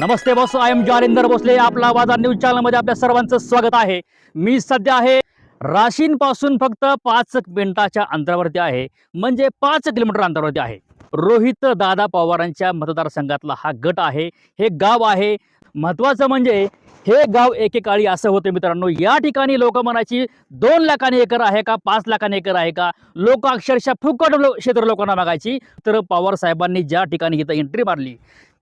Namaste boss I am Jalinder Bhosle. आपला बाजार news चॅनलमध्ये आपल्या सर्वांचं स्वागत आहे. मी सध्या आहे राशींपासून फक्त पाच मिनिटाच्या अंतरावरती आहे. म्हणजे पाच किलोमीटर अंतरावरती आहे. रोहित दादा पवारांच्या मतदारसंघातला हा गट आहे. हे गाव आहे. महत्त्वाचं म्हणजे हे गाव एकेकाळी असं होतं मित्रांनो. या ठिकाणी लोक म्हणायची दोन लाखाने एकर आहे का पाच लाखाने एकर आहे का? लोक अक्षरशः फुकट क्षेत्र लोकांना मागायची. तर पवार साहेबांनी ज्या ठिकाणी इथं एंट्री मारली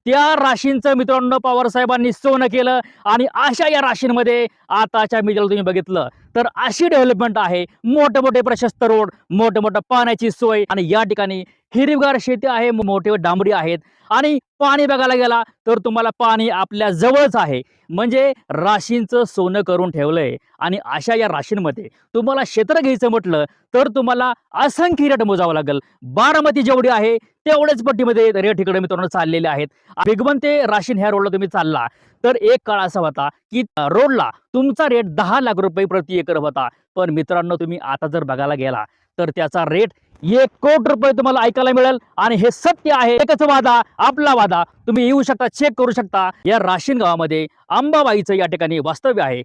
त्या राशींचं मित्रांनो पवार साहेबांनी सोनं केलं आणि अशा या राशींमध्ये आताच्या मीडियाला तुम्ही बघितलं तर अशी डेव्हलपमेंट आहे मोठे मोठे प्रशस्त रोड मोठे मोठं पाण्याची सोय आणि या ठिकाणी हिरवीगार शेती आहे मोठे डांबरी आहेत आणि पाणी बघायला गेला तर तुम्हाला पाणी आपल्या जवळच आहे. म्हणजे राशींचं सोनं करून ठेवलंय आणि अशा या राशींमध्ये तुम्हाला क्षेत्र घ्यायचं म्हटलं तर तुम्हाला असंख्य रेट मोजावं लागेल. बारामती जेवढी आहे तेवढ्याच पट्टीमध्ये रेट इकडे मित्रांनो चाललेले आहेत. भिगवण ते राशीन ह्या रोडला तुम्ही चालला तर एक काळ असा होता की रोडला तुमचा रेट दहा लाख रुपये प्रति एकर होता. पण मित्रांनो तुम्ही आता जर बघायला गेला तर त्याचा रेट एक कोटी रुपये तुम्हाला ऐकायला मिळेल. आणि हे सत्य आहे. एकच वादा आपला वादा. तुम्ही येऊ शकता चेक करू शकता. या राशीन गावामध्ये अंबाबाईचं या ठिकाणी वास्तव्य आहे.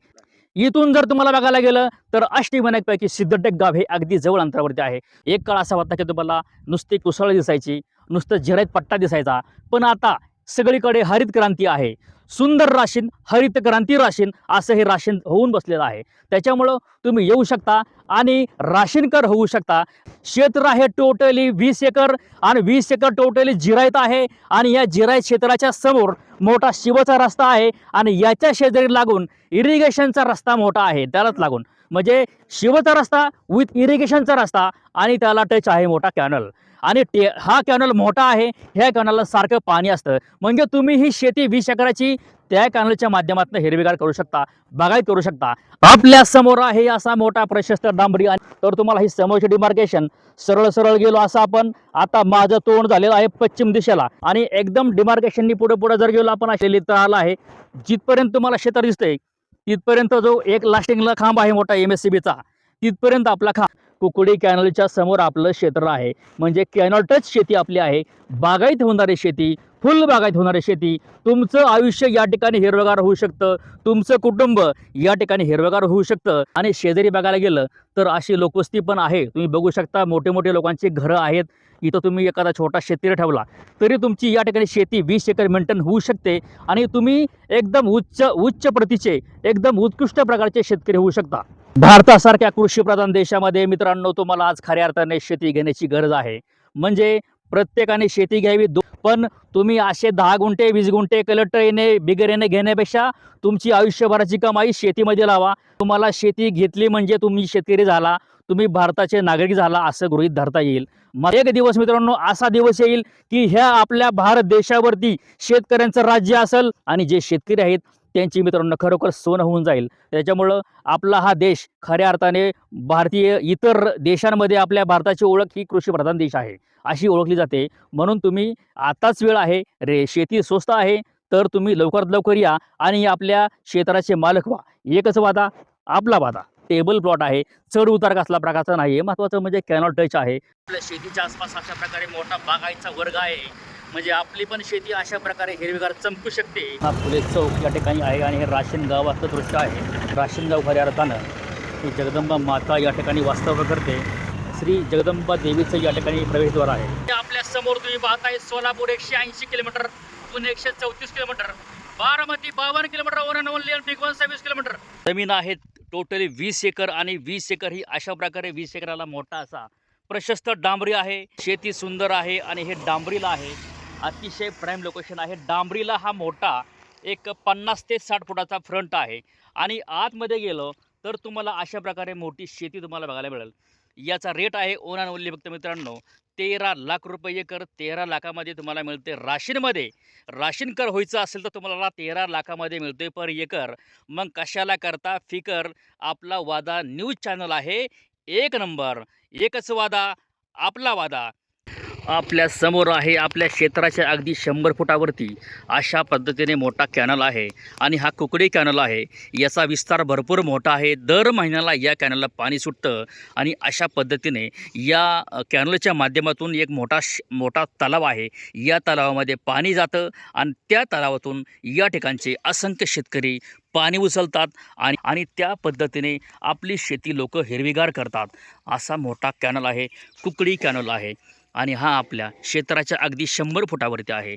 इथून जर तुम्हाला बघायला गेलं तर अष्टविनायकपैकी सिद्धटेक गाव हे अगदी जवळ अंतरावरती आहे. एक काळ असा होता की तुम्हाला नुसती कुसळ दिसायची नुसतं जिरायत पट्टा दिसायचा. पण आता सगळीकडे हरित क्रांती आहे. सुंदर राशीन हरित क्रांती राशीन असं हे राशीन होऊन बसलेलं आहे. त्याच्यामुळं तुम्ही येऊ शकता आणि राशीनकर होऊ शकता. क्षेत्र आहे टोटली वीस एकर आणि वीस एकर टोटली जिरायत आहे आणि या जिरायत क्षेत्राच्या समोर मोठा शिवचा रस्ता आहे आणि याच्या शेजारी लागून इरिगेशनचा रस्ता मोठा आहे त्यालाच लागून. म्हणजे शिवचा रस्ता विथ इरिगेशनचा रस्ता आणि त्याला टच आहे मोठा कॅनल आणि टे हा कॅनल मोठा आहे ह्या कॅनलला सारखं पाणी असतं. म्हणजे तुम्ही ही शेती वीस एकराची त्या कॅनलच्या माध्यमातून हिरवीगार करू शकता बागायत करू शकता. आपल्यासमोर आहे असा मोठा प्रशस्त डांबरी तर तुम्हाला ही समोरची डिमार्केशन सरळ सरळ गेलो असं आपण आता माझं तोंड झालेलं आहे पश्चिम दिशेला. आणि एकदम डिमार्केशननी पुढे पुढे जर गेलो आपण असे लिहित आला आहे जिथपर्यंत तुम्हाला क्षेत्र दिसतंय तिथपर्यंत जो एक लास्टिंगला खांब आहे मोठा एम एस सी बीचा तिथपर्यंत आपला खांब कुकुडी कॅनलच्या समोर आपलं क्षेत्र आहे. म्हणजे कॅनल टच शेती आपली आहे. बागायत होणारी शेती फुल बागायत होणारी शेती तुमचं आयुष्य या ठिकाणी हिरवगार होऊ शकतं. तुमचं कुटुंब या ठिकाणी हिरवगार होऊ शकतं. आणि शेजारी बघायला गेलं तर अशी लोकवस्ती पण आहे. तुम्ही बघू शकता मोठे मोठे लोकांची घरं आहेत. इथं तुम्ही एखादा छोटा शेतकरी ठेवला तरी तुमची या ठिकाणी शेती वीस एकर मेंटेन होऊ शकते. आणि तुम्ही एकदम उच्च उच्च प्रतीचे एकदम उत्कृष्ट प्रकारचे शेतकरी होऊ शकता. भारतासारख्या कृषीप्रधान देशामध्ये मित्रांनो तुम्हाला आज खऱ्या अर्थाने शेती घेण्याची गरज आहे. म्हणजे प्रत्येकाने शेती घ्यावी पण तुम्ही असे दहा गुंठे वीस गुंठे कलेक्टर येणे बिगर येणे घेण्यापेक्षा तुमची आयुष्यभराची कमाई शेतीमध्ये लावा. तुम्हाला शेती घेतली म्हणजे तुम्ही शेतकरी झाला तुम्ही भारताचे नागरिक झाला असं गृहीत धरता येईल. मग एक दिवस मित्रांनो असा दिवस येईल की ह्या आपल्या भारत देशावरती शेतकऱ्यांचं राज्य असेल आणि जे शेतकरी आहेत त्यांची मित्रांनो खरोखर सोनं होऊन जाईल. त्याच्यामुळं आपला हा देश खऱ्या अर्थाने भारतीय इतर देशांमध्ये आपल्या भारताची ओळख ही कृषीप्रधान देश आहे अशी ओळखली जाते. म्हणून तुम्ही आताच वेळ आहे रे शेती स्वस्त आहे तर तुम्ही लवकरात लवकर या आणि आपल्या क्षेत्राचे मालक व्हा. एकच वादा आपला वादा. टेबल प्लॉट आहे. चढ उतार कसला प्रकारचा नाही आहे महत्वाचं म्हणजे कॅनॉल टच आहे. आपल्या शेतीच्या आसपास अशा प्रकारे मोठा बागायचा वर्ग आहे. म्हणजे आपली पण शेती अशा प्रकारे हिरवीगार चमकू शकते. हा फुले चौक या ठिकाणी आहे आणि हे राशीन गावाचं दृश्य आहे. राशीन गाव खऱ्या अर्थानं ही जगदंबा माता या ठिकाणी वास्तव्य करते. श्री जगदंबा देवीचं या ठिकाणी प्रवेशद्वार आहे. आपल्यासमोर तुम्ही पाहताय सोलापूर एकशे ऐंशी किलोमीटर पुणे एकशे चौतीस किलोमीटर बारामती बावन्न किलोमीटर ओरन ओनली बिग वन सव्वीस किलोमीटर. जमीन आहे टोटली वीस एकर आणि वीस एकर ही अशा प्रकारे वीस एकराला मोठा असा प्रशस्त डांबरी आहे. शेती सुंदर आहे आणि हे डांबरीला आहे. अतिशय प्राईम लोकेशन आहे. डांबरीला हा मोठा एक पन्नास ते साठ फुटाचा फ्रंट आहे. आणि आतमध्ये गेलो तर तुम्हाला अशा प्रकारे मोठी शेती तुम्हाला बघायला मिळेल. याचा रेट आहे ओनान ओनली फक्त मित्रांनो तेरा लाख रुपये कर तेरा लाखामध्ये तुम्हाला मिळते राशीनमध्ये. राशीनकर व्हायचं असेल तर तुम्हाला तेरा लाखामध्ये मिळतोय पर एकर. मग कशाला करता? फिकर आपला वादा न्यूज चॅनल आहे. एक नंबर. एकच वादा आपला वादा. आपल्यासमोर आहे आपल्या क्षेत्राच्या अगदी शंभर फुटावरती अशा पद्धतीने मोठा कॅनल आहे आणि हा कुकडी कॅनल आहे. याचा विस्तार भरपूर मोठा आहे. दर महिन्याला या कॅनलला पाणी सुटतं आणि अशा पद्धतीने या कॅनलच्या माध्यमातून एक मोठा श मोठा तलाव आहे. या तलावामध्ये पाणी जातं आणि त्या तलावातून या ठिकाणचे असंख्य शेतकरी पाणी उचलतात आणि आणि त्या पद्धतीने आपली शेती लोक हिरवीगार करतात. असा मोठा कॅनल आहे कुकडी कॅनल आहे. आणि हा आपल्या क्षेत्राच्या अगदी शंभर फुटावरती आहे.